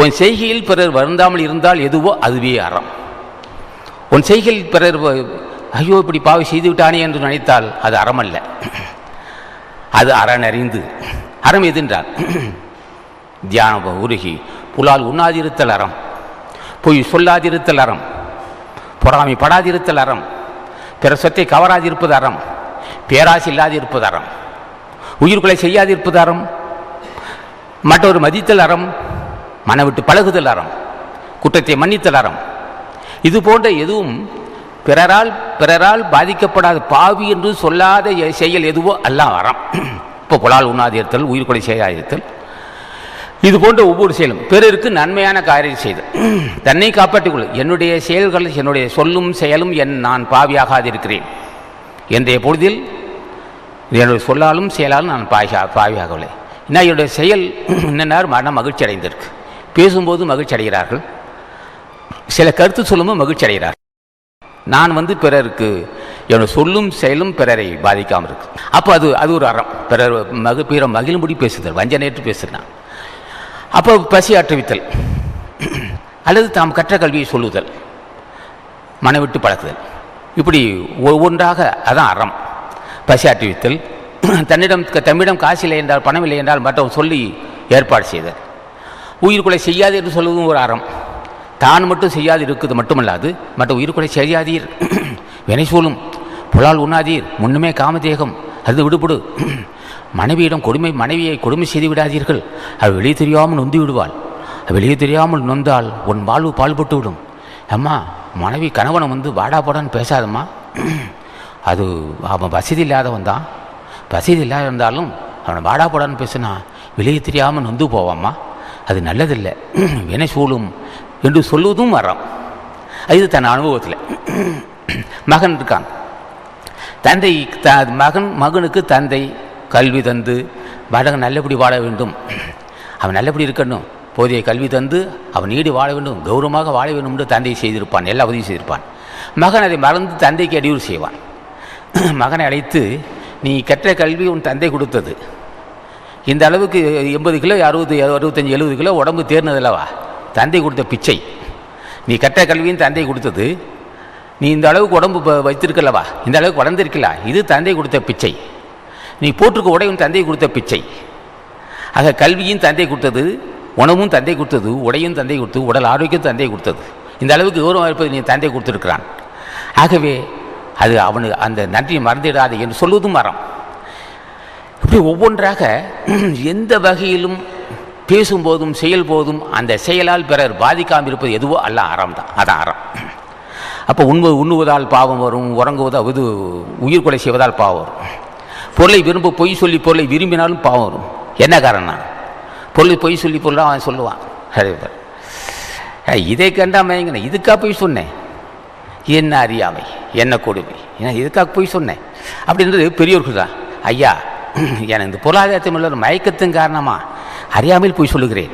உன் செய்கையில் பிறர் வருந்தாமல் இருந்தால் எதுவோ அதுவே அறம். உன் செய்கையில் பிறர் ஐயோ இப்படி பாவி செய்து விட்டானே என்று நினைத்தால் அது அறமல்ல. அது அறனறிந்து அறம் எதென்றால் தியானம் உருகி புலால் உண்ணாதிருத்தல் அறம். பொய் சொல்லாதிருத்தல் அறம். பொறாமை படாதிருத்தல் அறம். பிற சொத்தை கவராதிருப்பது அறம். பேராசி இல்லாதிருப்பது அறம். உயிர்களை செய்யாதிருப்பது அறம். மற்றொரு மதித்தல் அறம். மன விட்டு பழகுதல் அறம் குற்றத்தை மன்னித்தல் அறம். இது போன்ற எதுவும் பிறரால் பிறரால் பாதிக்கப்படாத பாவி என்று சொல்லாத செயல் எதுவோ எல்லாம் அறம். இப்போ புலால் உண்ணாதிருத்தல் உயிர்கொலை செய்யாதிருத்தல். இது போன்ற ஒவ்வொரு செயலும் பிறருக்கு நன்மையான காரியம் செய்தல். தன்னை காப்பாற்றிக் கொள்ளும் என்னுடைய செயல்கள் என்னுடைய சொல்லும் செயலும் என் நான் பாவியாகாதிருக்கிறேன். என்றைய பொழுதில் என்னுடைய சொல்லாலும் செயலாலும் நான் பாய் பாவியாகவில்லை. என்ன என்னுடைய செயல் இன்ன மன மகிழ்ச்சி அடைந்திருக்கு. பேசும்போது மகிழ்ச்சி அடைகிறார்கள் சில கருத்து சொல்லும்போது மகிழ்ச்சி அடைகிறார்கள் நான் வந்து பிறருக்கு என்னோட சொல்லும் செயலும் பிறரை பாதிக்காமல் இருக்கு. அப்போ அது அது ஒரு அறம். பிறர் மக பிற மகிழும்படி பேசுதல். வஞ்சனையற்று பேசுகிறான் அப்போ பசி ஆற்றுவித்தல். அல்லது தாம் கற்ற கல்வியை சொல்லுதல். மனவிட்டு பழக்குதல் இப்படி ஒவ்வொன்றாக அதான் அறம். பசி ஆற்றுவித்தல். தன்னிடம் தம்மிடம் காசு இல்லை என்றால் பணம் இல்லை என்றால் மற்றவன் சொல்லி ஏற்பாடு செய்தல். உயிர்கொலை செய்யாது என்று சொல்வதும் ஒரு அறம். தான் மட்டும் செய்யாது இருக்குது மட்டுமல்லாது மற்ற உயிர்கொலை செய்யாதீர். வினை சூழும். புலால் உண்ணாதீர். முன்னுமே காமதேகம். அது விடுபடு. மனைவியிடம் கொடுமை மனைவியை கொடுமை செய்து விடாதீர்கள். அவள் வெளியே தெரியாமல் நொந்து விடுவாள். அவள் வெளியே தெரியாமல் நொந்தால் உன் வாழ்வு பால்பட்டு விடும். அம்மா மனைவி கணவனை வந்து வாடா போடான்னு பேசாதம்மா. அது அவன் வசதி இல்லாதவன் தான். வசதி இல்லாத இருந்தாலும் அவனை வாடா போடான்னு பேசுனா வெளியே தெரியாமல் நொந்து போவாம்மா. அது நல்லதில்லை. வினை சூழும் என்று சொல்லுவதும் வரோம். இது தன் அனுபவத்தில். மகன் இருக்கான். தந்தை த மகன் மகனுக்கு தந்தை கல்வி தந்து மகன் நல்லபடி வாழ வேண்டும். அவன் நல்லபடி இருக்கணும். போதிய கல்வி தந்து அவன் நீடி வாழ வேண்டும். கௌரவமாக வாழ வேண்டும் என்று தந்தை செய்திருப்பான். எல்லா உதவியும் செய்திருப்பான். மகன் அதை மறந்து தந்தைக்கு அடியூறு செய்வான். மகனை அழைத்து நீ கற்ற கல்வி உன் தந்தை கொடுத்தது. இந்த அளவுக்கு எண்பது கிலோ அறுபது அறுபத்தஞ்சி எழுபது கிலோ உடம்பு தேர்னதில்லவா? தந்தை கொடுத்த பிச்சை. நீ கட்ட கல்வியும் தந்தை கொடுத்தது. நீ இந்த அளவுக்கு உடம்பு வைத்திருக்கலவா இந்த அளவுக்கு வளர்ந்திருக்கலா? இது தந்தை கொடுத்த பிச்சை. நீ போட்டிருக்க உடையும் தந்தை கொடுத்த பிச்சை. ஆக கல்வியும் தந்தை கொடுத்தது உணவும் தந்தை கொடுத்தது உடையும் தந்தை கொடுத்தது உடல் ஆரோக்கியம் தந்தை கொடுத்தது. இந்த அளவுக்கு கௌரவம் இருப்பது நீ தந்தை கொடுத்துருக்கிறான். ஆகவே அது அவனு அந்த நன்றியை மறந்துடாது என்று சொல்வதும் மரம். இப்படி ஒவ்வொன்றாக எந்த வகையிலும் பேசும்போதும் செயல்போதும் அந்த செயலால் பிறர் பாதிக்காமல் இருப்பது எதுவோ அல்ல அறம் தான் அதான் அறம். அப்போ உண்மை உண்ணுவதால் பாவம் வரும் உறங்குவதால் இது உயிர் கொலை செய்வதால் பாவம் வரும். பொருளை விரும்ப பொய் சொல்லி பொருளை விரும்பினாலும் பாவம் வரும். என்ன காரணம் பொருளை பொய் சொல்லி பொருளாக அவன் சொல்லுவான். ஹரிபர் இதை கண்டா மயங்கின. இதுக்கா போய் சொன்னேன். என்ன அறியாமை என்ன கொடுமை. ஏன்னா இதுக்காக போய் சொன்னேன். அப்படின்றது பெரியோர்கள் தான். ஐயா எனக்கு இந்த பொருளாதாரத்தில் உள்ள ஒரு மயக்கத்தின் காரணமாக அறியாமல் போய் சொல்லுகிறேன்.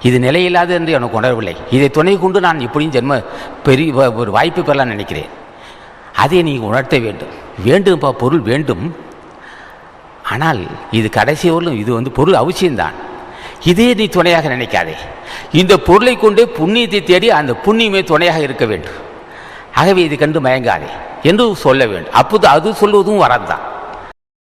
இது நிலையில்லாது என்று எனக்கு உணரவில்லை. இதை துணை கொண்டு நான் இப்படியும் ஜென்ம பெரிய ஒரு வாய்ப்பு பெறலாம் நினைக்கிறேன். அதை நீ உணர்த்த வேண்டும். வேண்டும்பா பொருள் வேண்டும். ஆனால் இது கடைசி வரலும் இது வந்து பொருள் அவசியம்தான். இதே நீ துணையாக நினைக்காதே. இந்த பொருளை கொண்டே புண்ணியத்தை தேடி அந்த புண்ணியமே துணையாக இருக்க வேண்டும். ஆகவே இது கண்டு மயங்காதே. என்று சொல்ல வேண்டும். அப்போது அது சொல்வதும் வரந்தான்